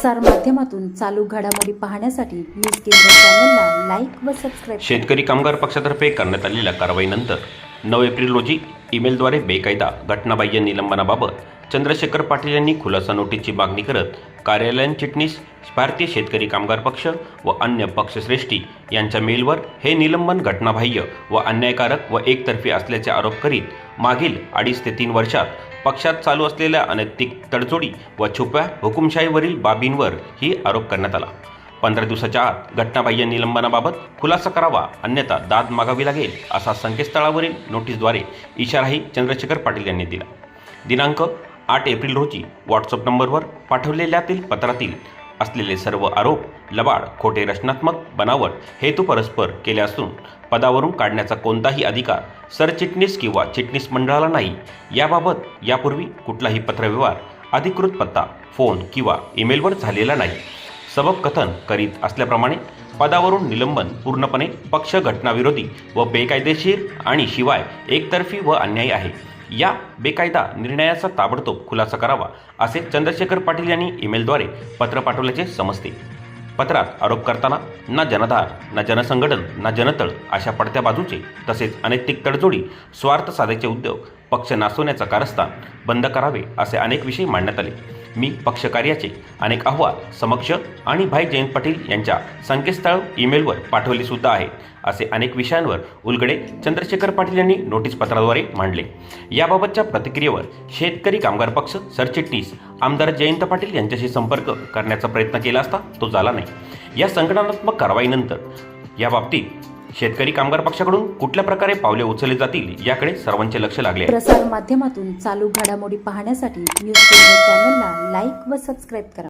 प्रसार माध्यमातून चालू घडामोडी पाहण्यासाठी न्यूज केंद्र चॅनलला लाईक व सबस्क्राईब शेतकरी कामगार पक्षातर्फे करण्यात आलेल्या कारवाईनंतर नऊ एप्रिल रोजी ईमेलद्वारे बेकायदा घटनाबाह्य निलंबनाबाबत चंद्रशेखर पाटील यांनी खुलासा नोटीसची मागणी करत कार्यालयीन चिटणीस भारतीय शेतकरी कामगार पक्ष व अन्य पक्षश्रेष्ठी यांच्या मेलवर हे निलंबन घटनाबाह्य व अन्यायकारक व एकतर्फी असल्याचे आरोप करीत मागील अडीच ते तीन वर्षात पक्षात चालू असलेल्या अनैतिक तडजोडी व छुप्या हुकुमशाहीवरील बाबींवर ही आरोप करण्यात आला. पंधरा दिवसाच्या आत घटनाबाह्य निलंबनाबाबत खुलासा करावा अन्यथा दाद मागावी लागेल असा संकेतस्थळावरील नोटीसद्वारे इशाराही चंद्रशेखर पाटील यांनी दिला. दिनांक आठ एप्रिल रोजी व्हॉट्सअप नंबरवर पाठवलेल्यातील पत्रातील असलेले सर्व आरोप लबाड खोटे रचनात्मक बनावट हेतू परस्पर केले असून पदावरून काढण्याचा कोणताही अधिकार सरचिटणीस किंवा चिटणीस मंडळाला नाही. याबाबत यापूर्वी कुठलाही पत्रव्यवहार अधिकृत पत्ता फोन किंवा ईमेलवर झालेला नाही. सबब कथन करीत असल्याप्रमाणे पदावरून निलंबन पूर्णपणे पक्ष घटनाविरोधी व बेकायदेशीर आणि शिवाय एकतर्फी व अन्यायी आहे. या बेकायदा निर्णयाचा ताबडतोब खुलासा करावा असे चंद्रशेखर पाटील यांनी ईमेलद्वारे पत्र पाठवल्याचे समजते. पत्रात आरोप करताना ना जनधार ना जनसंघटन ना जनतळ अशा पडत्या बाजूचे तसेच अनैतिक तडजोडी स्वार्थ साधायचे उद्योग पक्ष नासवण्याचा कारस्थान बंद करावे असे अनेक विषय मांडण्यात आले. मी पक्षकार्याचे अनेक अहवाल समक्ष आणि भाई जयंत पाटील यांच्या संकेतस्थळ ईमेलवर पाठवले सुद्धा आहेत असे अनेक विषयांवर उलगडे चंद्रशेखर पाटील यांनी नोटीस पत्राद्वारे मांडले. याबाबतच्या प्रतिक्रियेवर शेतकरी कामगार पक्ष सरचिटणीस आमदार जयंत पाटील यांच्याशी संपर्क करण्याचा प्रयत्न केला असता तो झाला नाही. या संघटनात्मक कारवाईनंतर याबाबतीत शेतकरी कामगार पक्षाकडून कुठल्या प्रकारे पावले उचलले जातील याकडे सर्वांचे लक्ष लागले प्रसार माध्यमातून चालू घडामोडी पाहण्यासाठी न्यूज चॅनलला लाईक व सबस्क्राईब करा.